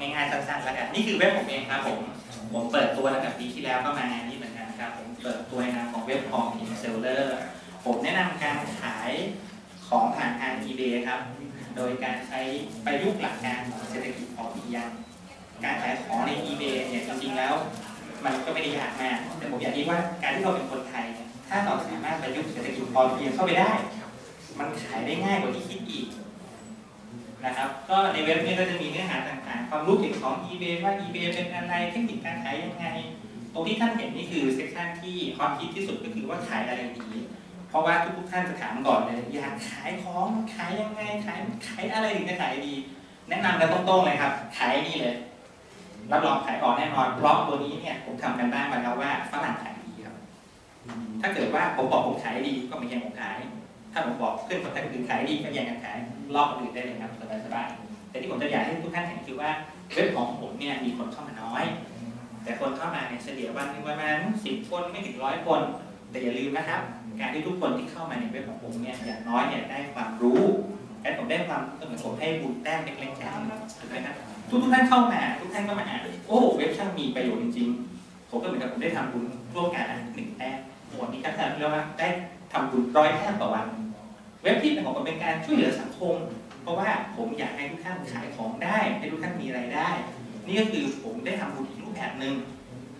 ง่ายๆสั้นๆแล้วกันนี่คือเว็บผมเองครับผมผมเปิดตัวตั้งแต่ปีที่แล้วก็มางานนี้เหมือนกันครับผมเปิดตัวในนามของเว็บของอินเซลเลอร์ผมแนะนำการขายของผ่านทาง eBay ครับ โดยการใช้ประยุกต์หลักการของเศรษฐกิจพอเพียงการขายของใน eBay เนี่ยจริงๆแล้ว มันก็ไม่ได้ยากมาก แต่ผมอยากคิดว่าการที่เราเป็นคนไทยเนี่ยถ้าเราสามารถประยุกต์เศรษฐกิจพอเพียงเข้าไปได้ มันขายได้ง่ายกว่าที่คิดอีก นะครับ ก็ในเว็บนี้ก็จะมีเนื้อหาต่างๆ ความรู้เกี่ยวกับของ eBay ว่า eBay เป็นอะไร เทคนิคการขายยังไง ตรงที่ท่านเห็นนี่คือเซสชันที่ฮอตฮิตที่สุดก็คือว่าขายอะไรดี เพราะว่าทุกท่านจะถามก่อนเลยอยากขายของขายยังไง ขายขายอะไรถึงจะขายดี แนะนำกันตรงๆเลยครับ ขายนี่เลย รับรองขายออกแน่นอน เพราะตัวนี้เนี่ยผมทำกันบ้านมาแล้วว่าฝรั่งขายดีครับ ถ้าเกิดว่าผมบอกผมขายดีก็ไม่แย่งผมขายาผมบอกเพื่อนคนอื่นขายดีก็แย่งกันขายรอบคนอื่นได้เลยครับสบายๆแต่ที่ผมจะอยากให้ทุกท่านเห็นคือว่าเว็บของผมเนี่ยมีคนเข้ามาน้อย แต่คนเข้ามาเนี่ยเฉลี่ยวันนึงประมาณสิบคนไม่ถึงร้อยคน แต่อย่าลืมนะครับ การที่ทุกคนที่เข้ามาในเว็บของผมเนี่ยอย่างน้อยเนี่ยได้ความรู้และผมได้ความเหมือนผมให้บุญแต้มเล็กๆน้อยๆถูกไหมครับทุกทุกท่านเข้ามาทุกท่านก็มาอ่านโอ้เว็บช่างมีประโยชน์จริงๆผมก็เหมือนกับผมได้ทำบุญร่วมกันหนึ่งแต้มวันนี้ก็จะเรียกว่าได้ทำบุญร้อยแต้มต่อวัน เว็บที่เป็นของผมเป็นการช่วยเหลือสังคม เพราะว่าผมอยากให้ทุกท่านขายของได้ให้ทุกท่านมีรายได้ นี่ก็คือผมได้ทำบุญอีกรูปแบบหนึ่ง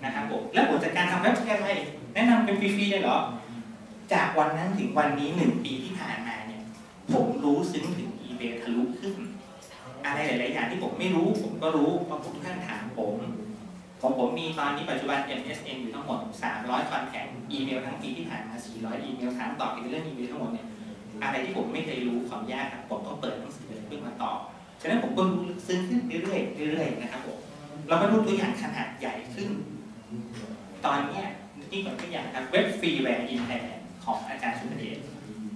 นะครับผมแล้วผลจากการทำเว็บแค่ไรแนะนำเป็นฟรีๆเลยเหรอ จากวันนั้นถึงวันนี้หนึ่งปีที่ผ่านมาเนี่ยผมรู้ซึ้งถึง eBay ทะลุขึ้น อะไรหลายๆอย่างที่ผมไม่รู้ผมก็รู้เพราะทุกท่านถามผมของผมมีตอนนี้ปัจจุบัน MSN อยู่ทั้งหมด 300คอนแทคอีเมลทั้งปีที่ผ่านมา 400 อีเมลถามตอบเกี่ยวกับเรื่องอีเมลทั้งหมดเนี่ย อะไรที่ผมไม่เคยรู้ความยากครับผมต้องเปิดหนังสือเพื่อมาตอบฉะนั้นผมก็รู้ลึกซึ้งขึ้นเรื่อยๆเรื่อยๆนะครับผมเรามาดูตัวอย่างขนาดใหญ่ขึ้น ตอนนี้ยนี่ก่อนตัวอย่างครับเว็บฟรีแวร์อินไทยของอาจารย์สุภเดช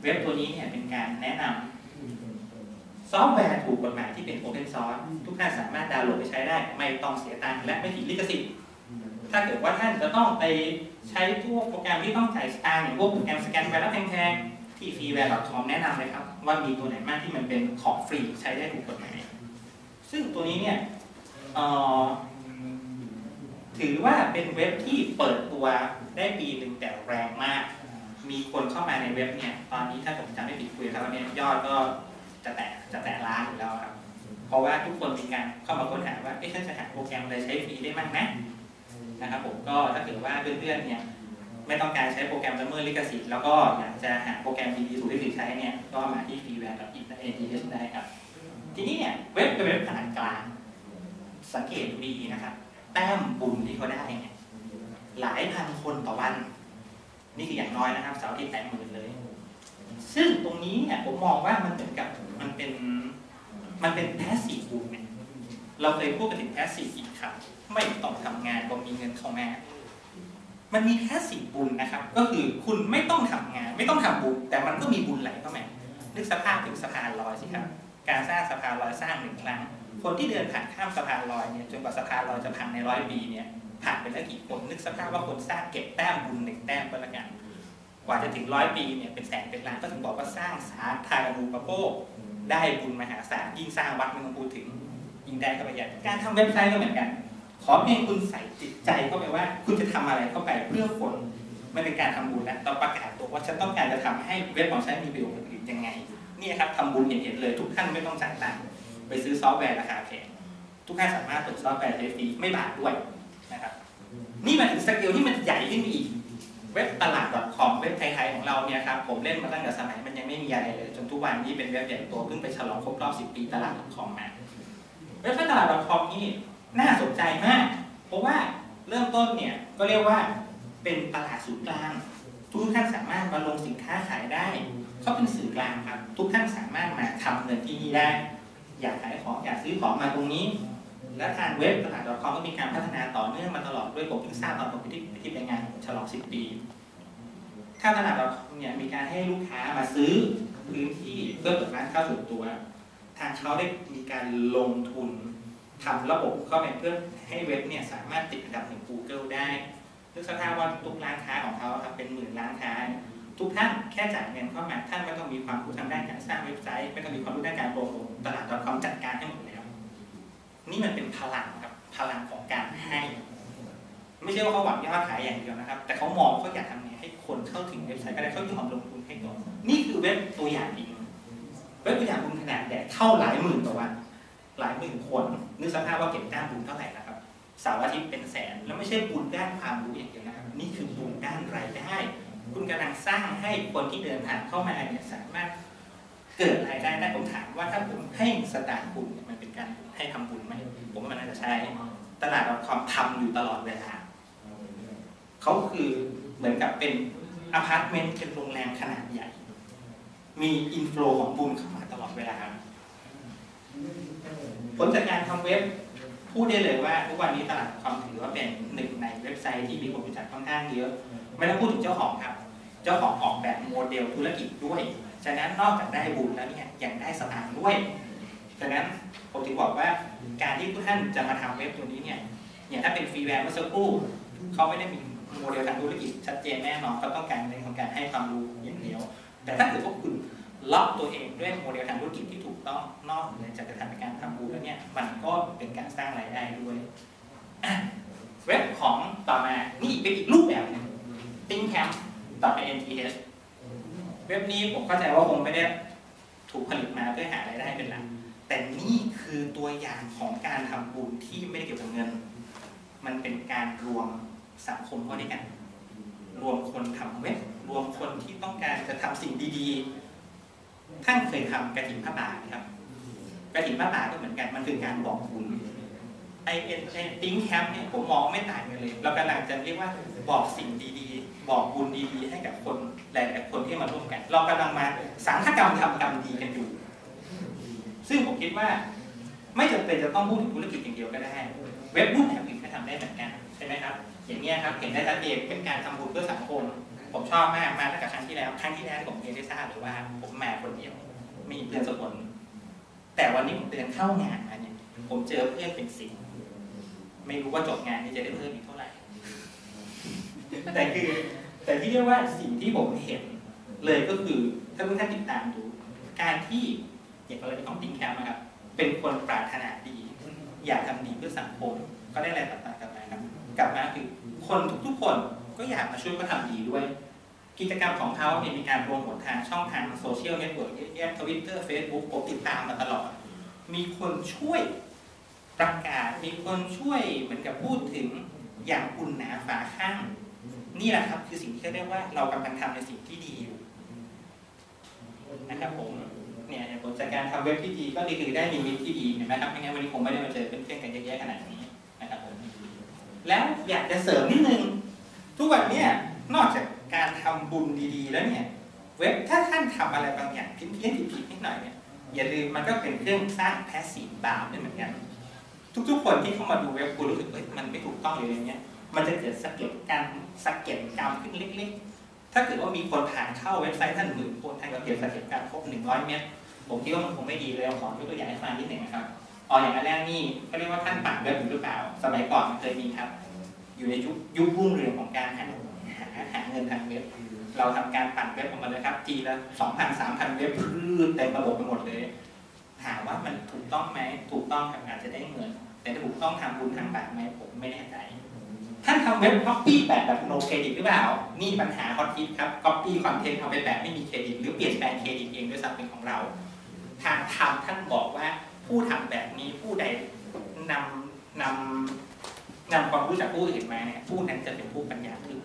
เว็บตัวนี้เนี่ยเป็นการแนะนำซอฟต์แวร์ถูกกฎหมายที่เป็น Open Source ทุกท่านสามารถดาวน์โหลดไปใช้ได้ ไม่ต้องเสียตังค์และไม่ผิดลิขสิทธิ์ถ้าเกิดว่าท่านจะต้องไปใช้พวกโปรแกรมที่ต้องจ่ายตางค์อย่างพวกโปรแกรมสแกนไวรัสแพงๆ ที่ freeware.com แนะนำเลยครับ ว่ามีตัวไหนมากที่มันเป็นของฟรีใช้ได้ถูกกฎหมายซึ่งตัวนี้เนี่ยถือว่าเป็นเว็บที่เปิดตัวได้ปีหนึ่งแต่แรงมาก มีคนเข้ามาในเว็บเนี่ย ตอนนี้ถ้าผมจำไม่ผิดคุยครับเนี่ยยอดก็จะแตะจะแตะล้านอยู่แล้วครับ เพราะว่าทุกคนมีการเข้ามาค้นหาว่าเอ๊ะฉันจะหาโปรแกรมอะไรใช้ฟรีได้บ้างนะนะครับผมก็ถ้าเกิดว่าเพื่อนๆเนี่ย ไม่ต้องการใช้โปรแกรมละเมิดลิขสิทธิ์แล้วก็อยากจะหาโปรแกรมดีๆถูกลิขสิทธิ์ใช้เนี่ยก็มาที่ freeware กับ internet ได้ครับ ทีนี้เนี่ยเว็บเป็นเว็บขนาดกลาง สังเกตดูดีนะครับแต้มบุญที่เขาได้เนี่ยหลายพันคนต่อวัน นี่คืออย่างน้อยนะครับเสาร์ที่แตะหมื่นเลย ซึ่งตรงนี้เนี่ยผมมองว่ามันเหมือนกับมันเป็นมันเป็นแพสซีฟบุญเนี่ยเราเคยพูดกันถึงแพสซีฟอีกครับไม่ต้องทำงานก็มีเงินเข้ามา มันมีแพสซีฟบุญนะครับ ก็คือคุณไม่ต้องทำงาน ไม่ต้องทำบุญ แต่มันก็มีบุญไหลเข้ามานึกสภาพถึงสะพานลอยสิครับ การสร้างสะพานลอยสร้างหนึ่งครั้ง คนที่เดินผ่านข้ามสะพานลอยเนี่ยจนกว่าสะพานลอยจะพังในร้อยปีเนี่ยผ่านไปแล้วกี่คนนึกสภาพว่าคนสร้างเก็บแต้มบุญหนึ่งแต้มก็แล้วกันกว่าจะถึงร้อยปีเนี่ยเป็นแสนเป็นล้านก็ถึงบอกว่าสร้างสาธารณูปโภคได้บุญมหาศาลยิ่งสร้างวัดไม่ต้องพูดถึงยิ่งได้เข้าไปใหญ่การทำเว็บไซต์ก็เหมือนกัน ขอเพียงคุณใส่จิตใจเข้าไปว่า คุณจะทำอะไรเข้าไปเพื่อคนไม่เป็นการทำบุญแล้วต้องประกาศตัวว่าฉันต้องการจะทำให้เว็บของฉันมีประโยชน์อื่นยังไงนี่ครับทำบุญเห็นๆเลยทุกท่านไม่ต้องจ่ายตังค์ไปซื้อซอฟต์แวร์ราคาแพงทุกท่านสามารถเปิดซอฟต์แวร์ใช้ฟรีไม่บาทด้วยนะครับนี่มาถึงสเกลที่มันใหญ่ขึ้นอีกเว็บตลาด .com เว็บไทยๆของเราเนี่ยครับผมเล่นมาตั้งแต่สมัยมันยังไม่มีอะไรเลย จนทุกวันนี้เป็นเว็บใหญ่โตเพิ่งไปฉลองครบรอบ 10 ปีตลาด .com มาเว็บไซต์ตลาด .com นี่ น่าสนใจมาก เพราะว่าเริ่มต้นเนี่ยก็เรียกว่าเป็นตลาดศูนย์กลาง ทุกท่านสามารถมาลงสินค้าขายได้เขาเป็นสื่อกลางครับ ทุกท่านสามารถมาทำเงินที่นี่ได้ อยากขายของอยากซื้อของมาตรงนี้ และทางเว็บตลาด .com ก็มีการพัฒนาต่อเนื่องมาตลอดด้วยผมเพิ่งทราบตอนผมไปที่ไปที่ไปงานฉลอง 10 ปีถ้าตลาด .com เนี่ยมีการให้ลูกค้ามาซื้อพื้นที่เพื่อเปิดร้านค้าส่วนตัว ทางเขาได้มีการลงทุน ทำระบบเข้าไปเพื่อให้เว็บเนี่ยสามารถติดอันดับหนึ่ง Google ได้นึกสภาพว่าทุกร้านค้าของเขาครับเป็นหมื่นร้านค้า ทุกท่านแค่จ่ายเงินเข้ามาท่านไม่ต้องมีความรู้ทางด้านการสร้างเว็บไซต์ไม่ต้องมีความรู้ด้านการโปรโมทตลาด .com จัดการให้หมดแล้ว นี่มันเป็นพลังครับพลังของการให้ ไม่ใช่ว่าเขาหวังยอดขายอย่างเดียวนะครับ แต่เขามองเขาอยากทำไงให้คนเข้าถึงเว็บไซต์ก็ได้เขายอมลงทุนให้ก่อนนี่คือเว็บตัวอย่างจริงเว็บตัวอย่างบุญขนาดแดดเข้าหลายหมื่นต่อวัน หลายหมื่นคนนึกสภาพว่าเก็บด้านบุญเท่าไหร่นะครับสาร์อาทิตย์เป็นแสน แล้วไม่ใช่บุญด้านความรู้อย่างเดียวนะครับ นี่คือบุญด้านรายได้ คุณกำลังสร้างให้คนที่เดินทางเข้ามาเนี่ยสามารถเกิดรายได้ได้ผมถามว่าถ้าผมให้สตางค์คุณเนี่ยมันเป็นการให้ทำบุญไหมผมว่ามันน่าจะใช่ตลาดเราความทำอยู่ตลอดเวลาเขาคือเหมือนกับเป็นอพาร์ตเมนต์เป็นโรงแรมขนาดใหญ่ มีอินฟลูของบุญเข้ามาตลอดเวลา ผลจากการทำเว็บพูดได้เลยว่าทุกวันนี้ตลาดความถือว่าเป็นหนึ่งในเว็บไซต์ที่มีคนรู้จักค่อนข้างเยอะไม่ต้องพูดถึงเจ้าของครับ เจ้าของออกแบบโมเดลธุรกิจด้วย ฉะนั้นนอกจากได้บุญแล้วเนี่ยยังได้สตางค์ด้วย ฉะนั้นผมถึงบอกว่าการที่ทุกท่านจะมาทำเว็บตัวนี้เนี่ยอย่างถ้าเป็นฟรีแลนซ์เมื่อสักครู่เขาไม่ได้มีโมเดลทางธุรกิจชัดเจนแน่นอนเขาต้องการในของการให้ความรู้อย่างเดียว แต่ถ้าเกิดว่าคุณ ล็อกตัวเองด้วยโมเดลทางธุรกิจที่ถูกต้องนอกเหนือจากการทำการทำบุญแล้วเนี่ยมันก็เป็นการสร้างรายได้ด้วยเว็บของต่อมานี่เป็นอีกรูปแบบนึง Think Camp ต่อไป NTH เว็บนี้ผมเข้าใจว่าคงไม่ได้ถูกผลิตมาเพื่อหารายได้เป็นหลักแต่นี่คือตัวอย่างของการทำบุญที่ไม่ได้เกี่ยวกับเงิน มันเป็นการรวมสังคมเข้าด้วยกัน รวมคนทำเว็บ รวมคนที่ต้องการจะทำสิ่งดีๆ ท่านเคยทำกระถิ่นพระป่าไหมครับกระถิ่นพระป่าก็เหมือนกันมันคือการบอกบุญไอเอ็นไอติ้งแคมป์เนี่ยผมมองไม่ต่างกันเลยเรากำลังจะเรียกว่าบอกสิ่งดีๆ บอกบุญดีๆ ให้กับคนหลายๆคนที่มาร่วมกัน เรากำลังมาสังฆกรรมทำกรรมดีกันอยู่ ซึ่งผมคิดว่า ไม่จำเป็นจะต้องพูดถึงธุรกิจอย่างเดียวก็ได้ เว็บรูปแบบอื่นก็ทำได้เหมือนกันใช่ไหมครับอย่างเงี้ยครับเห็นได้ชัดเจนเป็นการทำบุญเพื่อสังคม ผมชอบมากมาตั้งแต่ครั้งที่แล้ว ครั้งที่แล้วที่ผมเรียนได้ทราบเลยว่าผมมาคนเดียวไม่มีเพื่อนสักคน แต่วันนี้ผมเดินเข้างานมาเนี่ยผมเจอเพื่อนเป็นสิบไม่รู้ว่าจบงานนี้จะได้เพิ่มอีกเท่าไหร่ แต่คือ แต่ที่เรียกว่าสิ่งที่ผมเห็น เลยก็คือถ้าทุกท่านติดตามดู การที่อย่างกรณีของติงแคมป์นะครับ เป็นคนปรารถนาดี อยากทำดีเพื่อสังคม ก็ได้อะไรต่างๆกลับมาครับ กลับมาคือคนทุกๆคน ก็อยากมาช่วยก็ทำดีด้วย กิจกรรมของเขาเนี่ยมีการโปรโมททางช่องทางโซเชียลเน็ตเวิร์กเยอะแยะทวิตเตอร์เฟซบุ๊กผมติดตามมาตลอด มีคนช่วยประกาศ มีคนช่วยเหมือนกับพูดถึงอย่างอุ่นหนาฝาข้าง นี่แหละครับคือสิ่งที่เรียกว่าเรากำลังทำในสิ่งที่ดีอยู่นะครับผมเนี่ยผลจากการทำเว็บที่ดีก็คือได้มีมิตรที่ดีเห็นไหมครับไม่งั้นวันนี้คงไม่ได้มาเจอเพื่อนๆกันเยอะแยะขนาดนี้นะครับผมแล้วอยากจะเสริมนิดนึง ทุกวันนี่ยนอกจากการทำบุญดีๆ แล้วเนี่ย เว็บถ้าท่านทำอะไรบางอย่างเพี้ยนเพี้ยนผิดๆนิดหน่อยเนี่ยอย่าลืมมันก็เป็นเครื่องสร้างแพสซีฟบาวด้วยเหมือนกันทุกๆ คนที่เข้ามาดูเว็บคุณรู้สึกเอ้ยมันไม่ถูกต้องเลยอย่างเงี้ยมันจะเกิดสะเก็ดการสะเก็ดกรรมขึ้นเล็กๆ ถ้าเกิดว่ามีคนผ่านเข้าเว็บไซต์ท่านหมื่นคนท่านก็เก็บสะเก็ดการครบหนึ่งร้อยเมตรผมคิดว่ามันคงไม่ดีเลยขอยกตัวอย่างให้ฟังนิดหนึ่งนะครับอ๋ออย่างแรกนี่เขาเรียกว่าท่านปั่นเว็บอยู่หรือเปล่า สมัยก่อนมันเคยมีครับ อยู่ในยุคยุครุ่งเรืองของการหาหาเงินทางเว็บเราทำการปั่นเว็บออกมาเลยครับ ทีละสองพันสามพันเว็บพืดเต็มระบบไปหมดเลย ถามว่ามันถูกต้องไหมถูกต้องครับอาจจะได้เงิน แต่ถูกต้องทำบุญทางบาปไหมผมไม่แน่ใจท่านทำเว็บ copy แปะแบบ no credit หรือเปล่า นี่ปัญหาฮอตฮิตครับ copy content เอาไปแปะไม่มีเครดิต หรือเปลี่ยนแปลงเครดิตเองด้วยซ้ำเป็นของเรา ทางทำท่านบอกว่าผู้ทำแบบนี้ผู้ใดนำนำ นำความรู้จากผู้อื่นมาเนี่ยผู้นั้นจะเป็นผู้ปัญญาทึบ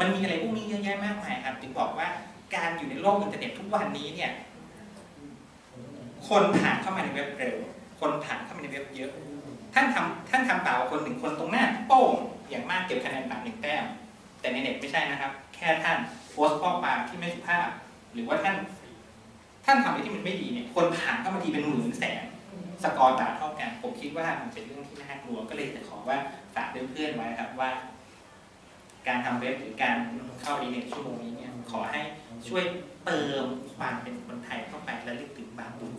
มันมีอะไรพวกนี้เยอะแยะมากมายครับถึงบอกว่าการอยู่ในโลกอินเทอร์เน็ตทุกวันนี้เนี่ย คนผ่านเข้ามาในเว็บเร็ว คนผ่านเข้ามาในเว็บเยอะ ท่านทำท่านทำเปล่าคนหนึ่งคนตรงหน้าโป้งอย่างมากเก็บคะแนนบาทหนึ่งแต้ม แต่ในเน็ตไม่ใช่นะครับ แค่ท่านโพสต์ข้อความที่ไม่สุภาพ หรือว่าท่าน ท่านทำอะไรที่มันไม่ดีเนี่ย คนผ่านเข้ามาทีเป็นหมื่นแสน สกอร์ต่างเท่ากัน ผมคิดว่ามันเป็นเรื่องที่น่ากลัวก็เลยจะขอว่าฝากเพื่อนๆไว้ครับว่า การทำเว็บหรือการเข้าดีเน็ตชั่วโมงนี้เนี่ยขอให้ช่วยเติมความเป็นคนไทยเข้าไปและลึกถึงบางบุญ